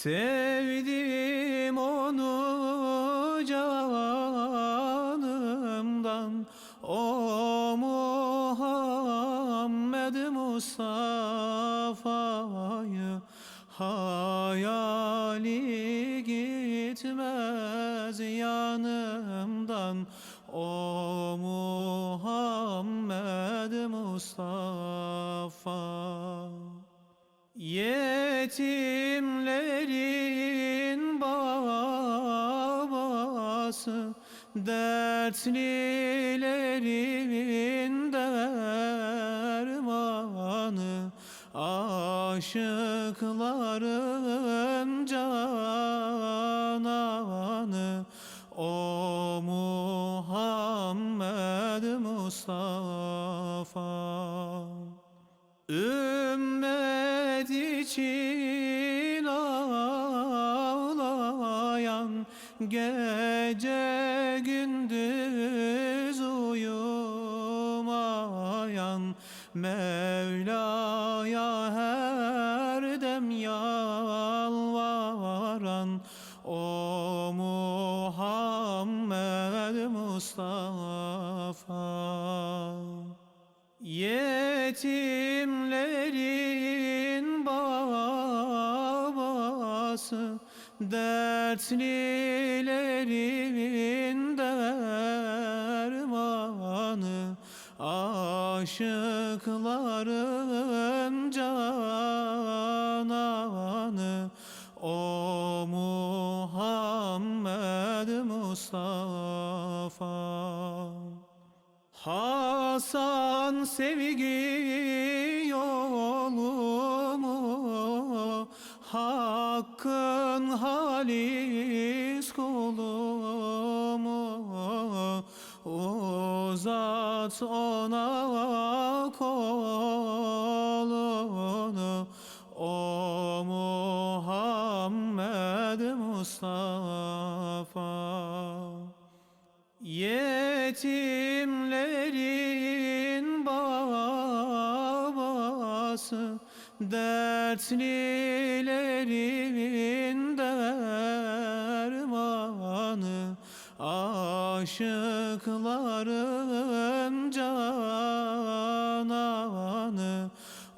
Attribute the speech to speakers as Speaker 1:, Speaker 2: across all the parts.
Speaker 1: Sevdim onu canımdan. O Muhammed Mustafa'yı Hayali gitmez yanımdan. O Muhammed Mustafa Yetimlerin babası Dertlilerin dermanı Aşıkların cananı. O Muhammed Mustafa Gece gündüz uyumayan Mevla'ya her dem yalvaran O Muhammed Mustafa Yetimlerin babası Dertlilerin dermanı Aşıkların cananı. O Muhammed Mustafa. Hasan sevgi Hakkın halis kulumu Uzat ona kolunu. O Muhammed Mustafa. Yetimlerin babası Dertlilerin dermanı Aşıkların cananı.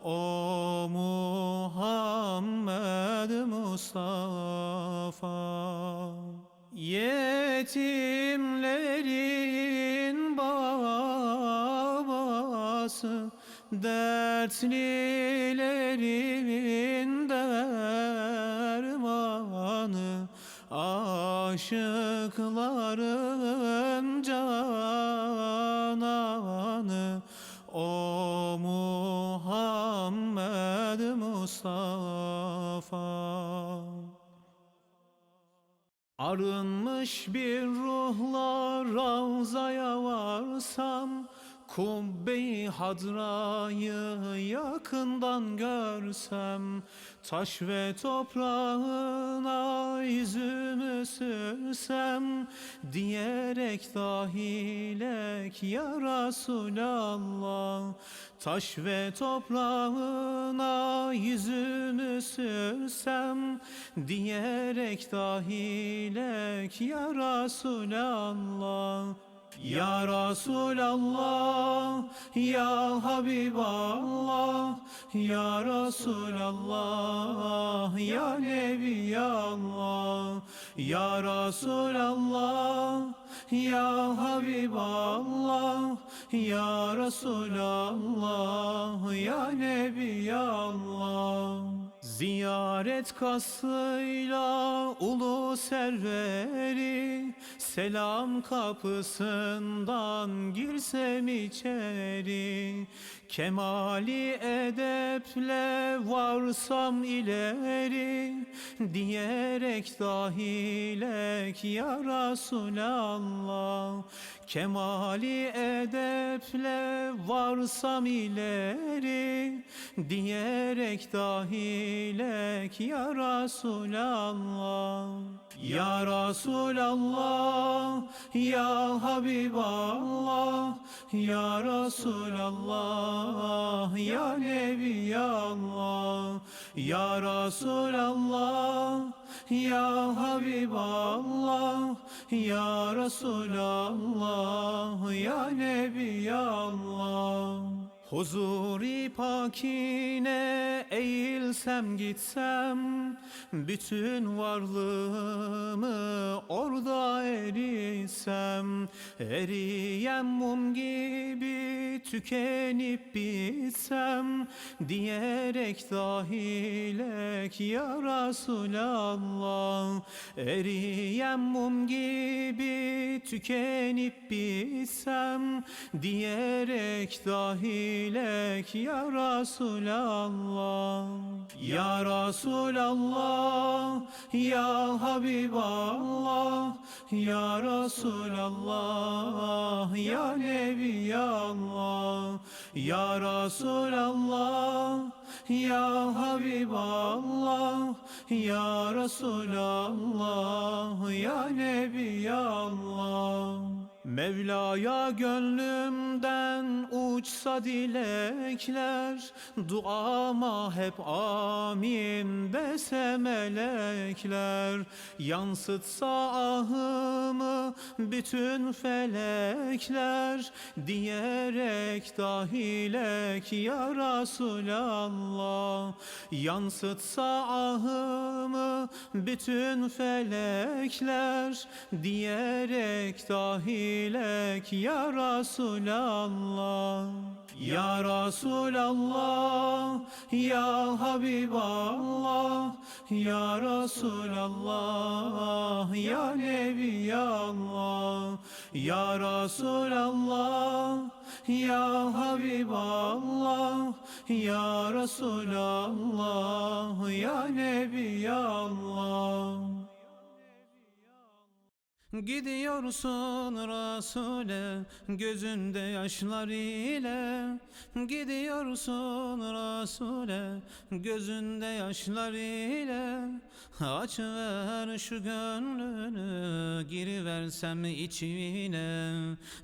Speaker 1: O Muhammed Mustafa. Yetimlerin babası Dertlilerin dermanı Aşıkların cananı. O Muhammed Mustafa. Arınmış bir ruhla Ravzaya varsam Kubbe-i hadrayı yakından görsem Taş ve toprağına yüzümü sürsem Diyerek dahilek ya Resulallah Taş ve toprağına yüzümü sürsem Diyerek dahilek ya Resulallah ya Resulallah, Ya Habiballah, Ya Resulallah, Ya Nebiyallah, Ya Resulallah, Ya Habiballah, Ya Resulallah, Ya Nebiyallah. Ziyaret kasıyla ulu serveri Selam kapısından girsem içeri. Kemali edeple varsam ileri Diyerek dahilek ya Resulallah Kemali edeple varsam ileri Diyerek dahilek ya Resulallah Ya Resulallah Ya Habiballah Ya Resulallah Ya Nebiyallah Ya Resulallah Ya Habiballah Ya Resulallah Ya Nebi Allah Huzuri pakine eğilsem gitsem Bütün varlığımı orada erisem Eriyen mum gibi tükenip bitsem Diyerek dahilek ya Resulallah Eriyen mum gibi tükenip bitsem Diyerek dahilek ya Resulallah Ya Resulallah Ya Habiballah Ya Resulallah Ya Nebi Allah Ya Resulallah Ya Habiballah Ya Resulallah Ya Nebi Allah Mevla'ya gönlümden uçsa dilekler Duama hep amin dese melekler. Yansıtsa ahımı bütün felekler Diyerek dahilek ya Resulallah Yansıtsa ahımı bütün felekler Diyerek dahilek ya Resulallah Ya Resulallah Ya Habiballah Ya Resulallah Ya Nebi Allah Ya Resulallah Ya Habiballah Ya Resulallah Ya Nebi Allah Gidiyorsun Resul'e gözünde yaşlar ile. Gidiyorsun Resul'e gözünde yaşlar ile. Aç ver şu gönlünü giriversem içine.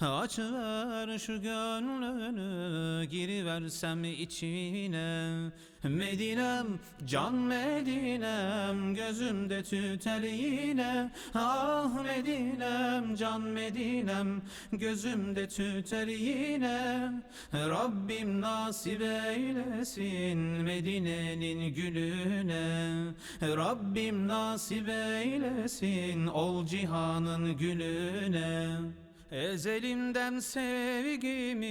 Speaker 1: Aç ver şu gönlünü giriversem içine Medinem can Medinem gözümde tüter yine Ah Medinem can Medinem gözümde tüter yine Rabbim nasip eylesin Medine'nin gülüne. Rabbim nasip eylesin ol cihanın gülüne Ezelimden sevgimi,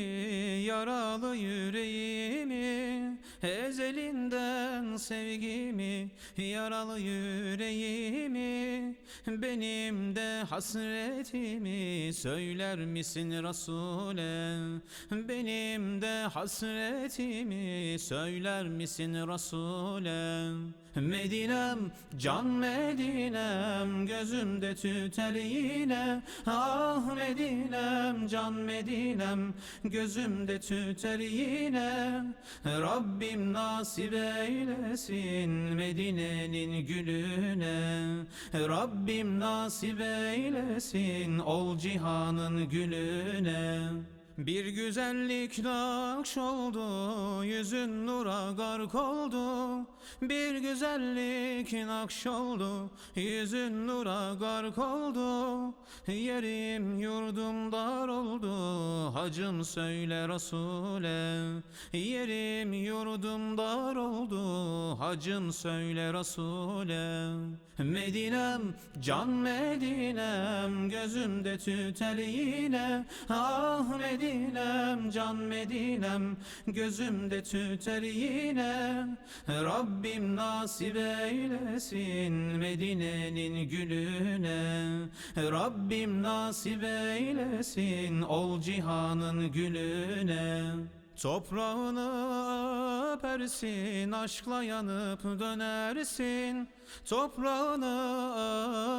Speaker 1: yaralı yüreğimi. Ezelinden sevgimi, yaralı yüreğimi. Benim de hasretimi söyler misin Resul'e Benim de hasretimi söyler misin Resul'e Medinem, can Medinem Gözümde tüter yine Ah Medinem, can Medinem Gözümde tüter yine Rabbim nasip eylesin Medine'nin gülüne. Rabbim nasip eylesin Ol cihanın gülüne bir güzellik nakş oldu, yüzün nura gark oldu. Bir güzellik nakş oldu, yüzün nura gark oldu. Yerim yurdum dar oldu, hacım söyle Resul'e. Yerim yurdum dar oldu, hacım söyle Resul'e. Medinem, can Medinem, gözümde tüter yine. Ah Medinem, can Medinem, gözümde tüter yine. Rabbim nasip eylesin Medine'nin gülüne. Rabbim nasip eylesin ol cihanın gülüne. Toprağını öpersin, aşkla yanıp dönersin. Toprağını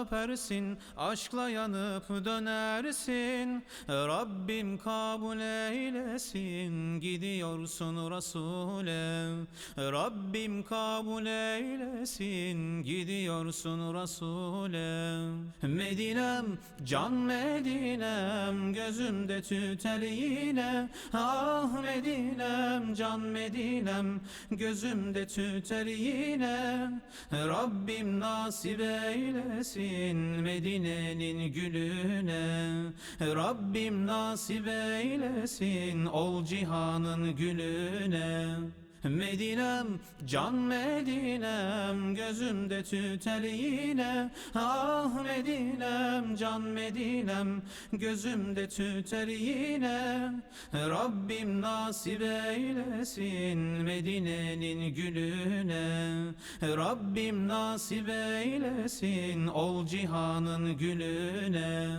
Speaker 1: öpersin, aşkla yanıp dönersin. Rabbim kabul eylesin, gidiyorsun Resul'e. Rabbim kabul eylesin, gidiyorsun Resul'e. Medinem, can Medinem, gözümde tüter yine. Ah Medinem. Medinem can Medinem gözümde tüter yine. Rabbim nasip eylesin Medine'nin gülüne. Rabbim nasip eylesin ol cihanın gülüne Medinem, can Medinem, gözümde tüter yine Ah Medinem, can Medinem, gözümde tüter yine Rabbim nasip eylesin Medine'nin gülüne. Rabbim nasip eylesin ol cihanın gülüne.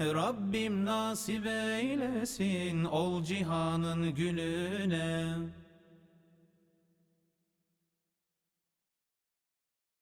Speaker 1: Rabbim nasip eylesin ol cihanın gülüne